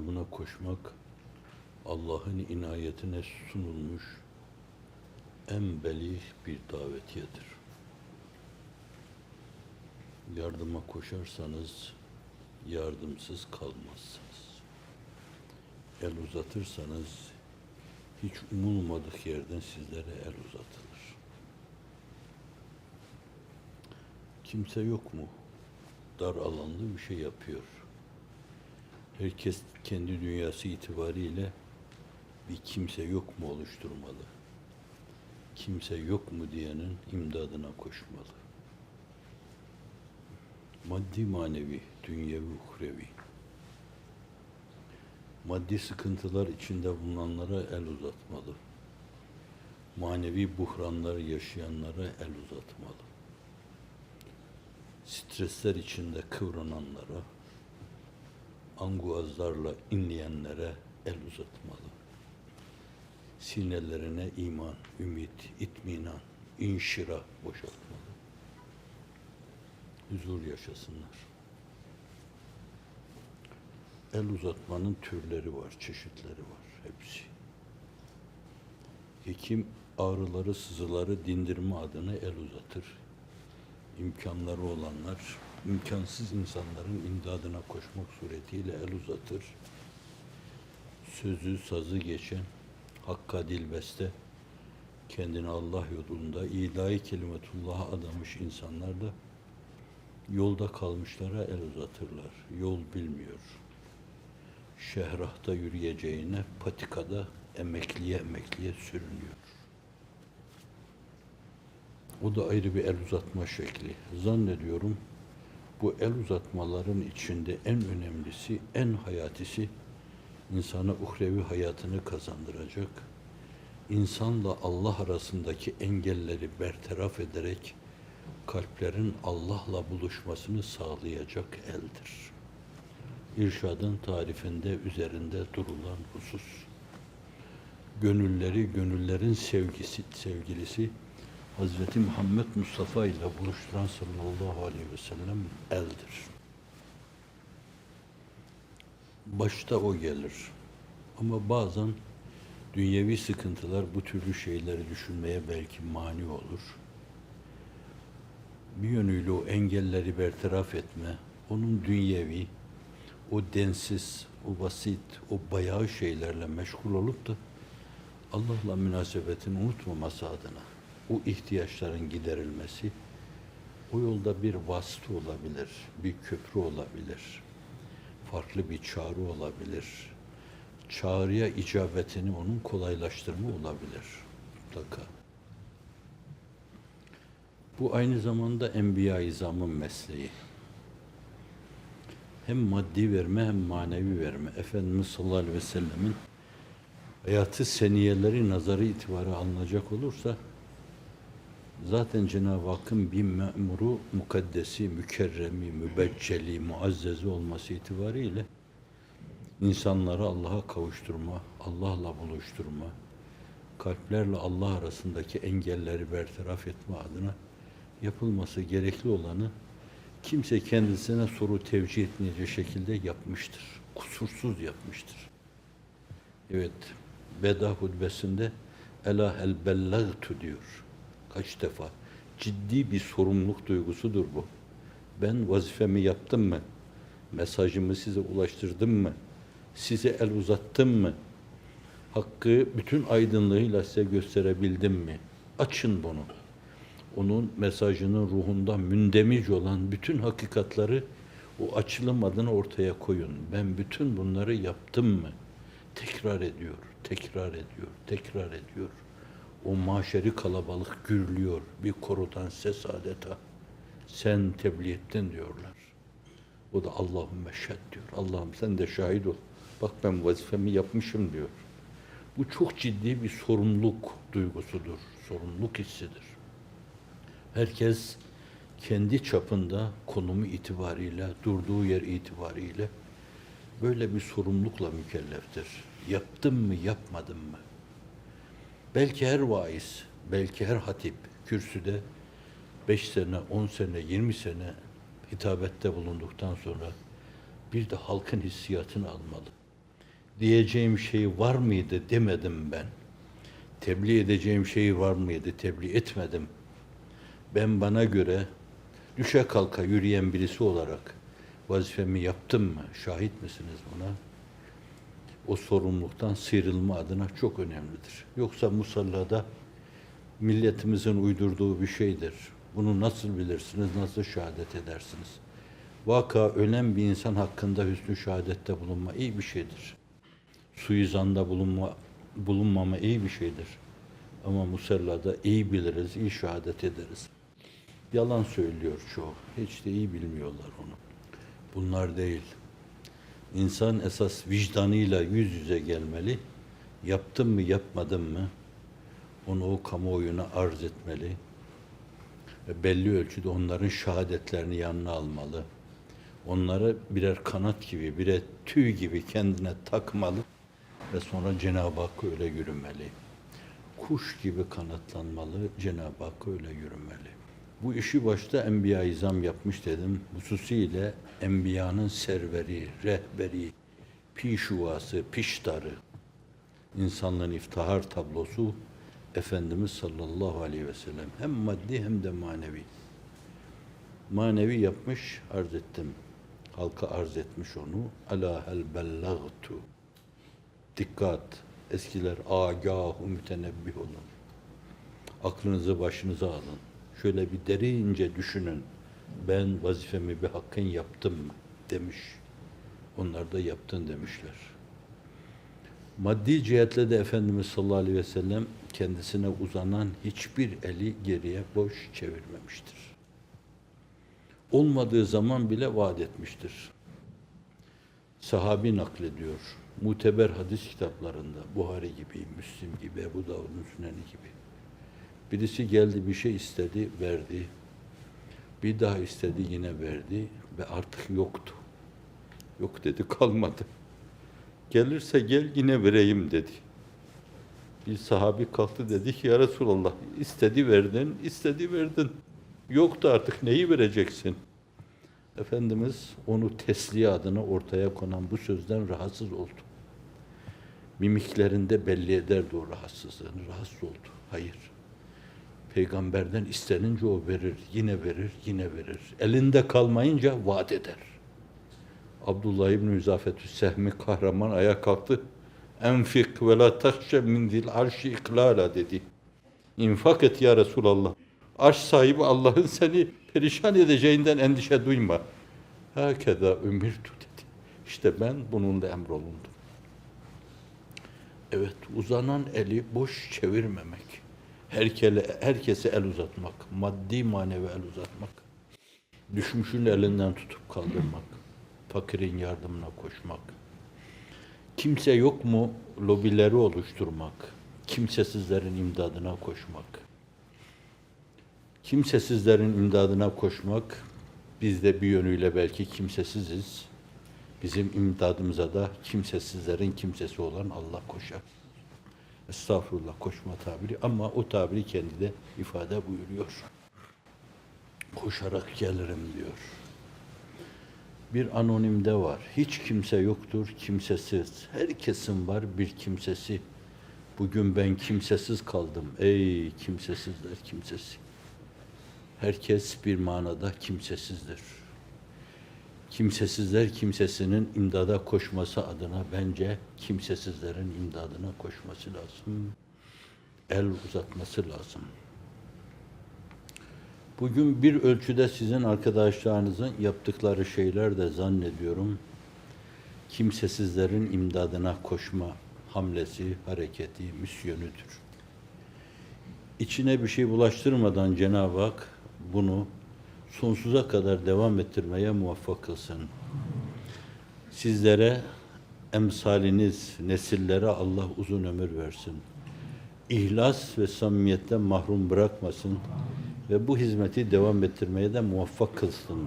yardımına koşmak Allah'ın inayetine sunulmuş en belih bir davetiyedir. Yardıma koşarsanız yardımsız kalmazsınız. El uzatırsanız hiç umulmadık yerden sizlere el uzatılır. Kimse yok mu? Dar alanlı bir şey yapıyor. Herkes kendi dünyası itibariyle bir kimse yok mu oluşturmalı. Kimse yok mu diyenin imdadına koşmalı. Maddi manevi, dünyevi, uhrevi. Maddi sıkıntılar içinde bulunanlara el uzatmalı. Manevi buhranlar yaşayanlara el uzatmalı. Stresler içinde kıvrananlara, anguazlarla inleyenlere el uzatmalı. Sinelerine iman, ümit, itminan, inşira boşaltmalı. Huzur yaşasınlar. El uzatmanın türleri var, çeşitleri var, hepsi. Hekim ağrıları, sızıları dindirme adına el uzatır. İmkanları olanlar, imkansız insanların imdadına koşmak suretiyle el uzatır. Sözü, sazı geçen, Hakka dilbeste, kendini Allah yolunda ilahi kelimetullah'a adamış insanlar da yolda kalmışlara el uzatırlar. Yol bilmiyor. Şehrahta yürüyeceğine patikada emekliye emekliye sürünüyor. O da ayrı bir el uzatma şekli. Zannediyorum bu el uzatmaların içinde en önemlisi, en hayatisi insana uhrevi hayatını kazandıracak, insanla Allah arasındaki engelleri bertaraf ederek kalplerin Allah'la buluşmasını sağlayacak eldir. İrşadın tarifinde üzerinde durulan husus. Gönülleri, gönüllerin sevgisi, sevgilisi Hazreti Muhammed Mustafa ile buluşturan sallallahu aleyhi ve sellem eldir. Başta o gelir. Ama bazen dünyevi sıkıntılar bu türlü şeyleri düşünmeye belki mani olur. Bir yönüyle o engelleri bertaraf etme, onun dünyevi, o densiz, o basit, o bayağı şeylerle meşgul olup da Allah'la münasebetini unutmaması adına o ihtiyaçların giderilmesi, o yolda bir vasıta olabilir, bir köprü olabilir, farklı bir çağrı olabilir. Çağrıya icabetini onun kolaylaştırma olabilir mutlaka. Bu aynı zamanda Enbiya-i mesleği. Hem maddi verme hem manevi verme. Efendimiz sallallahu aleyhi ve sellemin hayatı seniyeleri nazarı itibarı alınacak olursa zaten Cenab-ı Hakk'ın bir memuru, mukaddesi, mükerremi, mübecceli, muazzezi olması itibariyle insanları Allah'a kavuşturma, Allah'la buluşturma, kalplerle Allah arasındaki engelleri bertaraf etme adına yapılması gerekli olanı kimse kendisine soru tevcih etmeyecek şekilde yapmıştır. Kusursuz yapmıştır. Evet, veda hutbesinde Ela el bellagtu diyor. Kaç defa. Ciddi bir sorumluluk duygusudur bu. Ben vazifemi yaptım mı? Mesajımı size ulaştırdım mı? Size el uzattım mı? Hakkı bütün aydınlığıyla size gösterebildim mi? Açın bunu. Onun mesajının ruhunda mündemic olan bütün hakikatları o açılım adına ortaya koyun. Ben bütün bunları yaptım mı? Tekrar ediyor, tekrar ediyor, tekrar ediyor. O maşeri kalabalık gürlüyor. Bir korudan ses adeta. Sen tebliğ ettin diyorlar. O da Allahümme şed diyor. Allah'ım sen de şahit ol. Bak ben vazifemi yapmışım diyor. Bu çok ciddi bir sorumluluk duygusudur. Sorumluluk hissidir. Herkes kendi çapında konumu itibariyle, durduğu yer itibariyle böyle bir sorumlulukla mükelleftir. Yaptım mı, yapmadım mı? Belki her vaiz, belki her hatip kürsüde beş sene, on sene, yirmi sene hitabette bulunduktan sonra bir de halkın hissiyatını almalı. diyeceğim şey var mıydı demedim ben. Tebliğ edeceğim şey var mıydı tebliğ etmedim. Ben bana göre düşe kalka yürüyen birisi olarak vazifemi yaptım mı? Şahit misiniz buna? O sorumluluktan sıyrılma adına çok önemlidir. Yoksa musallada milletimizin uydurduğu bir şeydir. Bunu nasıl bilirsiniz, nasıl şehadet edersiniz? Vaka ölen bir insan hakkında hüsnü şehadette bulunma iyi bir şeydir. Suizanda bulunma, bulunmama iyi bir şeydir. Ama musallada iyi biliriz, iyi şehadet ederiz. Yalan söylüyor çoğu. Hiç de iyi bilmiyorlar onu. Bunlar değil. İnsan esas vicdanıyla yüz yüze gelmeli. Yaptım mı, yapmadım mı? Onu o kamuoyuna arz etmeli. Ve belli ölçüde onların şehadetlerini yanına almalı. Onları birer kanat gibi, birer tüy gibi kendine takmalı ve sonra Cenab-ı Hakk'a öyle yürümeli. Kuş gibi kanatlanmalı, Cenab-ı Hakk'a öyle yürümeli. Bu işi başta Enbiya-i İzam yapmış dedim. Hususiyle Enbiya'nın serveri, rehberi, pişuvası, piştarı, insanlığın iftihar tablosu Efendimiz sallallahu aleyhi ve sellem. Hem maddi hem de manevi. Manevi yapmış, arz ettim. Halka arz etmiş onu. Ala hel bellagtu. Dikkat. Eskiler agahu mütenebbih olun. Aklınızı başınıza alın. Şöyle bir derince düşünün. Ben vazifemi bir hakkın yaptım demiş. Onlar da yaptın demişler. Maddi cihetle de Efendimiz sallallahu aleyhi ve sellem kendisine uzanan hiçbir eli geriye boş çevirmemiştir. Olmadığı zaman bile vaat etmiştir. Sahabi naklediyor. Muteber hadis kitaplarında Buhari gibi, Müslim gibi, Ebu Davud'un Süneni gibi. Birisi geldi bir şey istedi, verdi. Bir daha istedi yine verdi ve artık yoktu. Yok dedi kalmadı. Gelirse gel yine vereyim dedi. Bir sahabi kalktı dedi ki ya Resulallah istedi verdin, istedi verdin. Yoktu artık neyi vereceksin? Efendimiz onu tesliye adına ortaya konan bu sözden rahatsız oldu. Mimiklerinde belli ederdi o rahatsızlığını. Rahatsız oldu. Hayır. Peygamberden istenince o verir, yine verir, yine verir. Elinde kalmayınca vaat eder. Abdullah İbni Müzafetü Sehmi kahraman ayağa kalktı. Enfik ve la tahşe min zil arşi iklala dedi. İnfak et ya Resulallah. Arş sahibi Allah'ın seni perişan edeceğinden endişe duyma. Hakeza ümirtu dedi. İşte ben bununla emrolundum. Evet, uzanan eli boş çevirmemek. Herkele, herkese el uzatmak, maddi manevi el uzatmak. Düşmüşün elinden tutup kaldırmak, fakirin yardımına koşmak. Kimse yok mu lobileri oluşturmak, kimsesizlerin imdadına koşmak. Kimsesizlerin imdadına koşmak, biz de bir yönüyle belki kimsesiziz. Bizim imdadımıza da kimsesizlerin kimsesi olan Allah koşar. Estağfurullah koşma tabiri ama o tabiri kendi de ifade buyuruyor. Koşarak gelirim diyor. Bir anonimde var. Hiç kimse yoktur, kimsesiz. Herkesin var bir kimsesi. Bugün ben kimsesiz kaldım. Ey kimsesizler kimsesi. Herkes bir manada kimsesizdir. Kimsesizler kimsesinin imdada koşması adına bence kimsesizlerin imdadına koşması lazım. El uzatması lazım. Bugün bir ölçüde sizin arkadaşlarınızın yaptıkları şeyler de zannediyorum kimsesizlerin imdadına koşma hamlesi, hareketi, misyonüdür. İçine bir şey bulaştırmadan Cenab-ı Hak bunu sonsuza kadar devam ettirmeye muvaffak kılsın. Sizlere, emsaliniz, nesillere Allah uzun ömür versin. İhlas ve samimiyetten mahrum bırakmasın ve bu hizmeti devam ettirmeye de muvaffak kılsın.